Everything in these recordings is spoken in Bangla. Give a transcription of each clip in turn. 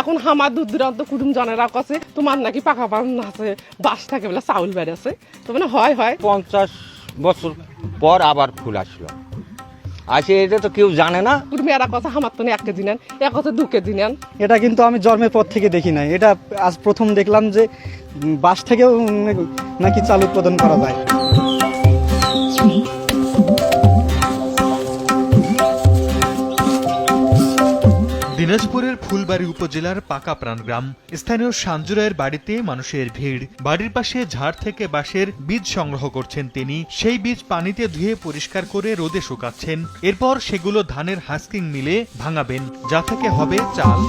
এখন আমার দূর দূরান্ত কুটুম জনেরা কাছে তোমার নাকি পাকা পান আছে বাস থাকে বলে চাউল বেড়েছে। তো মানে হয় হয়। পঞ্চাশ বছর পর আবার ফুল আসলো। আসে এটা তো কেউ জানে না। কুটুম এরা কথা আমার তো এক কেজি নেন এক কথা দু কেজি নেন। এটা কিন্তু আমি জন্মের পর থেকে দেখি নাই। এটা আজ প্রথম দেখলাম যে বাস থেকেও নাকি চাল উৎপাদন করা যায়। দিনাজপুরের ফুলবাড়ি উপজেলার পাকা প্রাণগ্রাম স্থানীয় সাঞ্জুরায়ের বাড়িতে মানুষের ভিড়। বাড়ির পাশে ঝাড় থেকে বাঁশের বীজ সংগ্রহ করছেন তিনি। সেই বীজ পানিতে ধুয়ে পরিষ্কার করে রোদে শুকাচ্ছেন। এরপর সেগুলো ধানের হাস্কিং মিলে ভাঙাবেন, যা থেকে হবে চাল।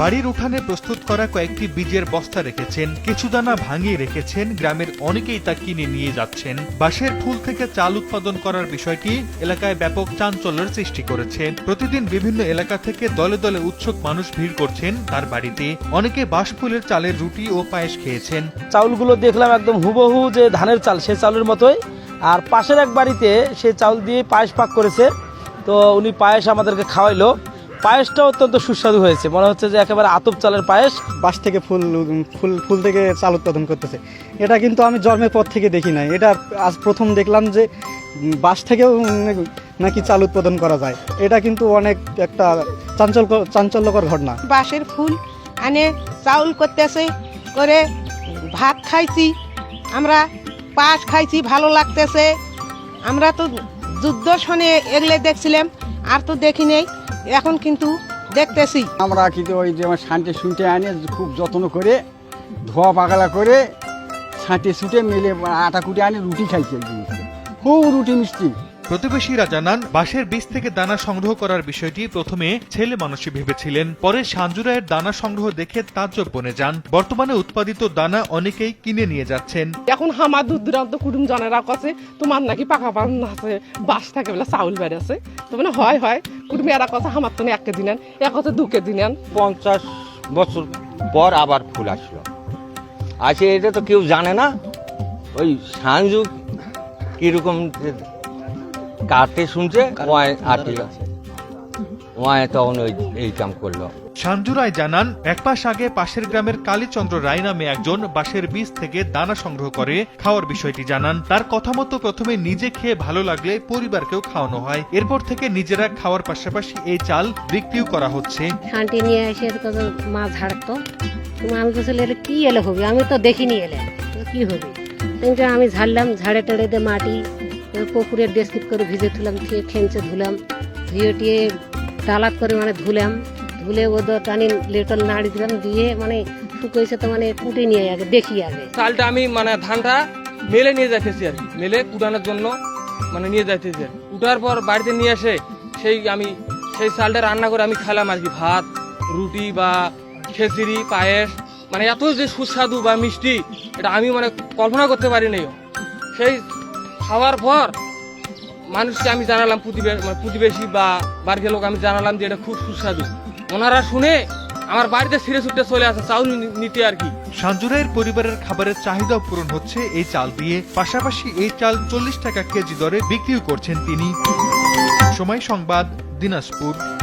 বাড়ির উঠানে প্রস্তুত করা কয়েকটি বীজের বস্তা রেখেছেন, কিছু দানা ভাঙিয়ে রেখেছেন, গ্রামের অনেকেই তা কিনে নিয়ে যাচ্ছেন। বাঁশের ফুল থেকে চাল উৎপাদন করার বিষয়টি এলাকায় ব্যাপক চাঞ্চল্যের সৃষ্টি করেছে। প্রতিদিন বিভিন্ন এলাকা থেকে দলে দলে উৎসুক মানুষ ভিড় করছেন তার বাড়িতে। অনেকে বাঁশ ফুলের চালের রুটি ও পায়েস খেয়েছেন। চাউলগুলো দেখলাম একদম হুবহু যে ধানের চাল, সে চাউলের মতোই। আর পাশের এক বাড়িতে সে চাউল দিয়ে পায়েস পাক করেছে। তো উনি পায়েস আমাদেরকে খাওয়াইলো। পায়েসটা অত্যন্ত সুস্বাদু হয়েছে। মনে হচ্ছে যে একেবারে আতপ চালের পায়েস। বাঁশ থেকে ফুল ফুল ফুল থেকে চাল উৎপাদন করতেছে। এটা কিন্তু আমি জন্মের পর থেকে দেখি নাই। এটা আজ প্রথম দেখলাম যে বাঁশ থেকেও নাকি চাল উৎপাদন করা যায়। এটা কিন্তু অনেক একটা চাঞ্চল্য চাঞ্চল্যকর ঘটনা। বাঁশের ফুল আনে চাউল করতেছে করে ভাত খাইছি। আমরা পাশ খাইছি ভালো লাগতেছে। আমরা তো যুদ্ধ শনে এগলে দেখছিলাম আর তো দেখি নেই, এখন কিন্তু দেখতেছি। আমরা কিন্তু ওই যে আমার শান্তি শুনতে আনে, খুব যত্ন করে, ধোয়া পাগলা করে ছাঁটে ছুটে মেলে, আটা কুটে আনে, রুটি খাইছে খুব রুটি মিষ্টি। প্রতিবেশীরা জানান বাঁশের বীজ থেকে দানা সংগ্রহ করার বিষয়টি প্রথমে ছেলে মানুষই ভেবেছিলেন পরে সাঞ্জুরায়ের দানা সংগ্রহ দেখে তাজ্জব বনে যান। বর্তমানে উৎপাদিত দানা অনেকেই কিনে নিয়ে যাচ্ছেন। এখন আমার দূর দূরান্ত কুটুম জনেরা কাছে তোমার নাকি পাকা পান আছে বাস থাকে বলে চাউল বেড়েছে তো মানে হয় হয় কুটুম এরা কথা আমার তো এক কেজি নেন এক কথা দু কেজি নেন। পঞ্চাশ বছর পর আবার ফুল আসলো। আসে এটা তো কেউ জানে না ওই সাঞ্জু কীরকম কাটে শুনছে আটিল তখন ওই এই কাম করল। সাঞ্জুরায় জানান এক মাস আগে পাশের গ্রামের কালীচন্দ্র রায় নামে একজন বাঁশের বীজ থেকে দানা সংগ্রহ করে খাওয়ার বিষয়টি জানান। তার কথা মতো প্রথমে নিজে খেয়ে ভালো লাগলে পরিবারকেও খাওয়ানো হয়। এরপর থেকে নিজেরা খাওয়ার পাশাপাশি এই চাল বিক্রিও করা হচ্ছে। শান্তি নিয়ে এসে মাছ ঝাড়তো। আমি বলছিল এলে কি এলে হবে? আমি তো দেখিনি এলে। কি হবে? আমি ঝাড়লাম ঝাড়ে টাড়ে দিয়ে মাটি পুকুরের ডেস্কিট করে ভিজে তুলাম খেয়ে খেঞ্চে ধুলাম, ধুয়ে টিয়ে ডালাত করে মানে ধুলাম, ধুলে ওদের টানি লেটল নাড়ি দিলাম, দিয়ে মানে শুকোইছে তো মানে কুটে নিয়ে আগে, দেখি আগে চালটা আমি মানে ধানটা মেলে নিয়ে যাইতেছি আর মেলে কুটানোর জন্য মানে নিয়ে যাইতেছি আর। কুটার পর বাড়িতে নিয়ে এসে সেই আমি, সেই চালটা রান্না করে আমি খেলাম আর কি, ভাত, রুটি বা খেচড়ি, পায়েস মানে এত যে সুস্বাদু বা মিষ্টি, এটা আমি মানে কল্পনা করতে পারি নাই সেই খাওয়ার পর মানুষকে আমি জানালাম, প্রতিবে- প্রতিবেশী বা বাড়িতে লোক আমি জানালাম যে এটা খুব সুস্বাদু। ওনারা শুনে আমার বাড়িতে ছিঁড়ে ছুটে চলে আসে, চাউল নিতে আর কি। সাঞ্জুরাইয়ের পরিবারের খাবারের চাহিদাও পূরণ হচ্ছে এই চাল দিয়ে। পাশাপাশি এই চাল চল্লিশ টাকা কেজি দরে বিক্রিও করছেন তিনি। সময় সংবাদ, দিনাজপুর।